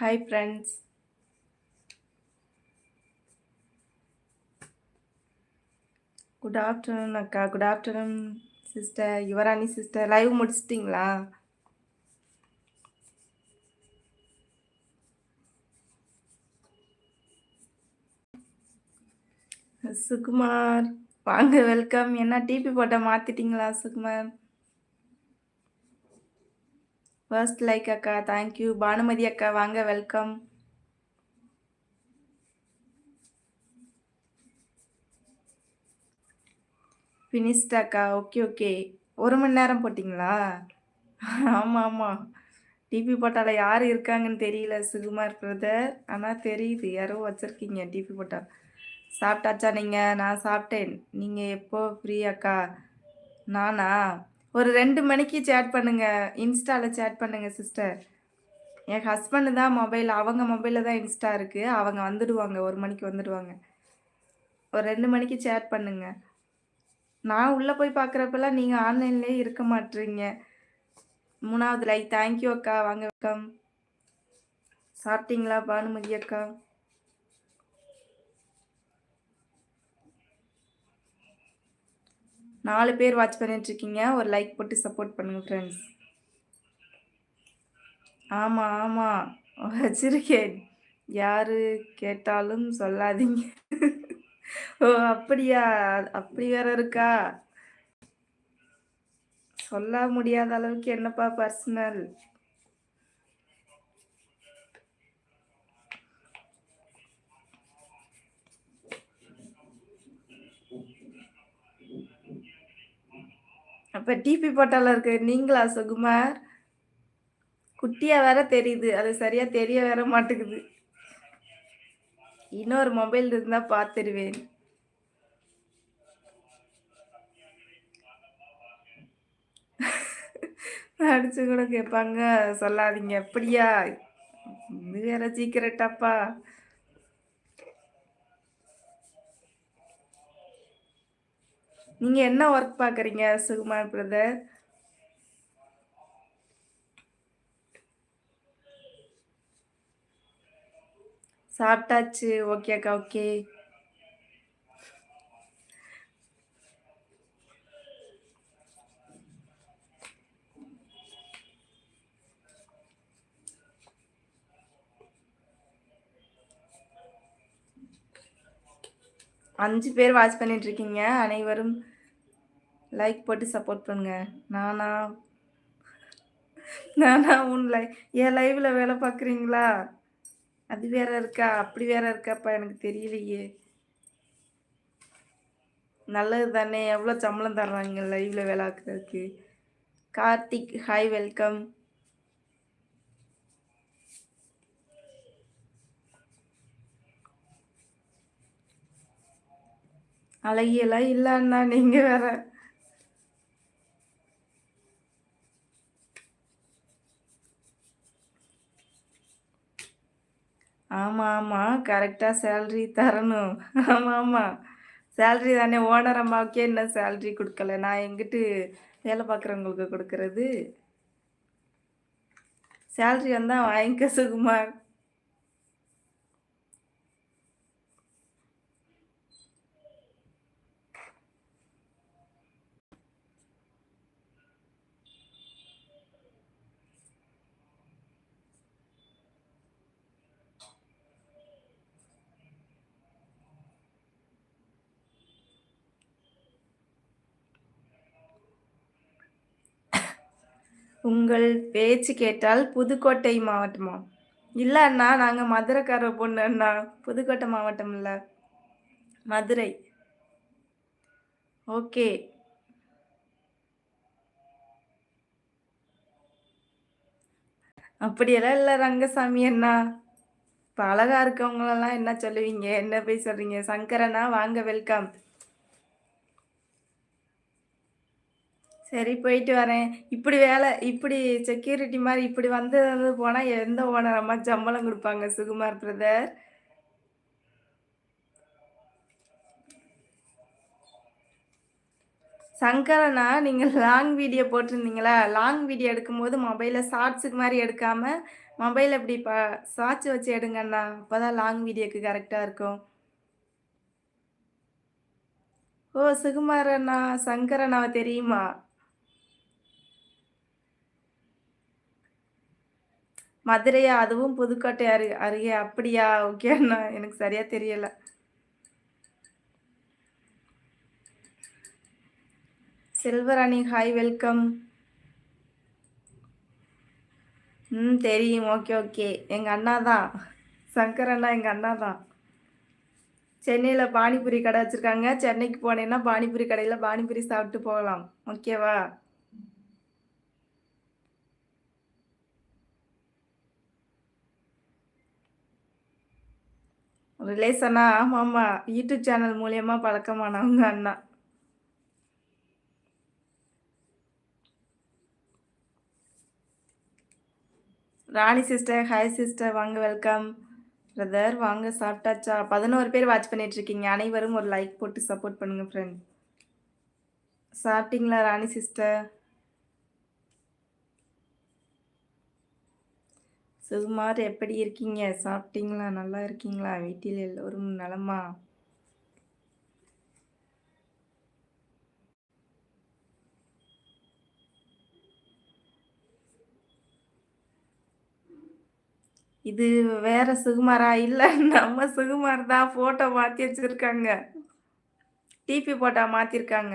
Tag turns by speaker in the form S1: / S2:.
S1: Hi friends good afternoon அக்கா. Good afternoon sister Yuvarani sister live முடிச்சிட்டிங்களா? Sukumar வாங்க welcome என்ன DP போட்ட மாற்றிட்டிங்களா சுகுமார்? ஃபர்ஸ்ட் லைக் அக்கா தேங்க்யூ பானுமதி அக்கா வாங்க வெல்கம் ஃபினிஷ்டாக்கா ஓகே ஓகே ஒரு மணி நேரம் போட்டிங்களா? ஆமாம் ஆமாம் டிபி போட்டால யார் இருக்காங்கன்னு தெரியல சுகுமார் பிரதர் ஆனால் தெரியுது. யாரோ வச்சுருக்கீங்க டிபி போட்டால் சாப்பிட்டாச்சா நீங்கள் நான் சாப்பிட்டேன். நீங்கள் எப்போ ஃப்ரீ அக்கா? நானா? ஒரு ரெண்டு மணிக்கு சேட் பண்ணுங்க. இன்ஸ்டாவில் சேட் பண்ணுங்க சிஸ்டர் என் ஹஸ்பண்டு தான் மொபைல் அவங்க மொபைலில் தான் இன்ஸ்டா இருக்குது அவங்க வந்துடுவாங்க ஒரு மணிக்கு வந்துடுவாங்க. ஒரு ரெண்டு மணிக்கு சேட் பண்ணுங்க. நான் உள்ளே போய் பார்க்குறப்பெல்லாம் நீங்கள் ஆன்லைன்லேயே இருக்க மாட்டீங்க மூணாவது லைக் தேங்க்யூ அக்கா. வாங்க வெல்கம் சாப்பிட்டீங்களா பானுமதி அக்கா? நாலு பேர் வாட்ச் பண்ணிட்டு இருக்கீங்க ஒரு லைக் போட்டு சப்போர்ட் பண்ணுங்க ஃப்ரெண்ட்ஸ் ஆமாம் ஆமாம் வச்சிருக்கேன். யாரு கேட்டாலும் சொல்லாதீங்க. ஓ அப்படியா? அப்படி வேற இருக்கா? சொல்ல முடியாத அளவுக்கு என்னப்பா பர்சனல் அப்ப டிபி போட்டால இருக்கு நீங்களா சுகுமார்? குட்டியா வேற தெரியுது. அது சரியா தெரிய வேற மாட்டேங்குது. இன்னொரு மொபைல் இருந்தா பார்த்துருவேன் அடிச்சு கூட கேட்பாங்க சொல்லாதீங்க. அப்படியா? இது வேற சீக்கிரட்டாப்பா நீங்க என்ன ஒர்க் பாக்குறீங்க சுகுமார் பிரதர் சாப்பிட்டாச்சு. ஓகே அக்கா ஓகே அஞ்சு பேர் வாட்ச் பண்ணிட்டு இருக்கீங்க அனைவரும் லைக் போட்டு சப்போர்ட் பண்ணுங்க. நானா நானா உன் லை என் லைவ்ல வேலை பார்க்குறீங்களா? அது வேற இருக்கா? அப்படி வேற இருக்காப்பா எனக்கு தெரியலையே. நல்லது தானே. எவ்வளோ சம்பளம் தர்றாங்க லைவ்ல வேலை ஆக்குறதுக்கு கார்த்திக் ஹாய் வெல்கம் அழகியெல்லாம் இல்லைன்னா நீங்கள் வேற. ஆமாம் ஆமாம் கரெக்டாக சேல்ரி தரணும். ஆமாம் ஆமாம் சேல்ரி தானே. ஓனர் அம்மாவுக்கே இன்னும் சேல்ரி கொடுக்கல? நான் எங்கிட்டு வேலை பார்க்குறவங்களுக்கு கொடுக்கறது? சேல்ரி வந்தால் வாங்கிக்க சுகுமார். உங்கள் பேச்சு கேட்டால் புதுக்கோட்டை மாவட்டமா? இல்லை அண்ணா நாங்கள் மதுரைக்கார பொண்ணு அண்ணா புதுக்கோட்டை மாவட்டம் இல்லை மதுரை. ஓகே. அப்படியெல்லாம் இல்லை ரங்கசாமி அண்ணா. இப்போ அழகாக இருக்கவங்களெல்லாம் என்ன சொல்லுவீங்க? என்ன போய் சொல்கிறீங்க சங்கரண்ணா வாங்க வெல்கம் சரி போயிட்டு வரேன் இப்படி வேலை இப்படி செக்யூரிட்டி மாதிரி இப்படி வந்து வந்து போனால் எந்த ஓனர் அம்மா சம்பளம் கொடுப்பாங்க சுகுமார் பிரதர் சங்கரனா நீங்கள் லாங் வீடியோ போட்டிருந்தீங்களா லாங் வீடியோ எடுக்கும்போது மொபைலில் ஷார்ட்ஸுக்கு மாதிரி எடுக்காமல் மொபைல் இப்படி ப ஷார்ட்ஸ் வச்சு எடுங்க அண்ணா. அப்பதான் லாங் வீடியோக்கு கரெக்டாக இருக்கும். ஓ! சுகுமார் அண்ணா, தெரியுமா? மதுரையா? அதுவும் புதுக்கோட்டை அரு அருகே. அப்படியா? ஓகே அண்ணா. எனக்கு சரியா தெரியல. Selvarani hi welcome. ம் தெரியும். Okay, okay. எங்க அண்ணா தான். சங்கர் அண்ணா எங்க அண்ணா தான். சென்னையில பானிபூரி கடை வச்சிருக்காங்க. சென்னைக்கு போனேன்னா, பானிபூரி கடையில பானிபூரி சாப்பிட்டு போகலாம். ஓகேவா? ரிலேஷனா? ஆமாமா. யூடியூப் சேனல் மூலியமா பழக்கமானவங்க அண்ணா. ராணி சிஸ்டர், ஹாய் சிஸ்டர் வாங்க வெல்கம். பிரதர் வாங்க சாப்பிட்டாச்சா? 11 பேர் வாட்ச் பண்ணிட்டு இருக்கீங்க. அனைவரும் ஒரு லைக் போட்டு சப்போர்ட் பண்ணுங்க ஃப்ரெண்ட். சாப்பிட்டீங்களா ராணி சிஸ்டர்? சுகுமார் எப்படி இருக்கீங்க? சாப்பிட்டீங்களா? நல்லா இருக்கீங்களா? வீட்டில் எல்லோரும் நலமா? இது வேற சுகுமாரா? இல்ல நம்ம சுகுமார் தான். ஃபோட்டோ மாத்தி வச்சிருக்காங்க. டிபி போட்டா மாத்திருக்காங்க.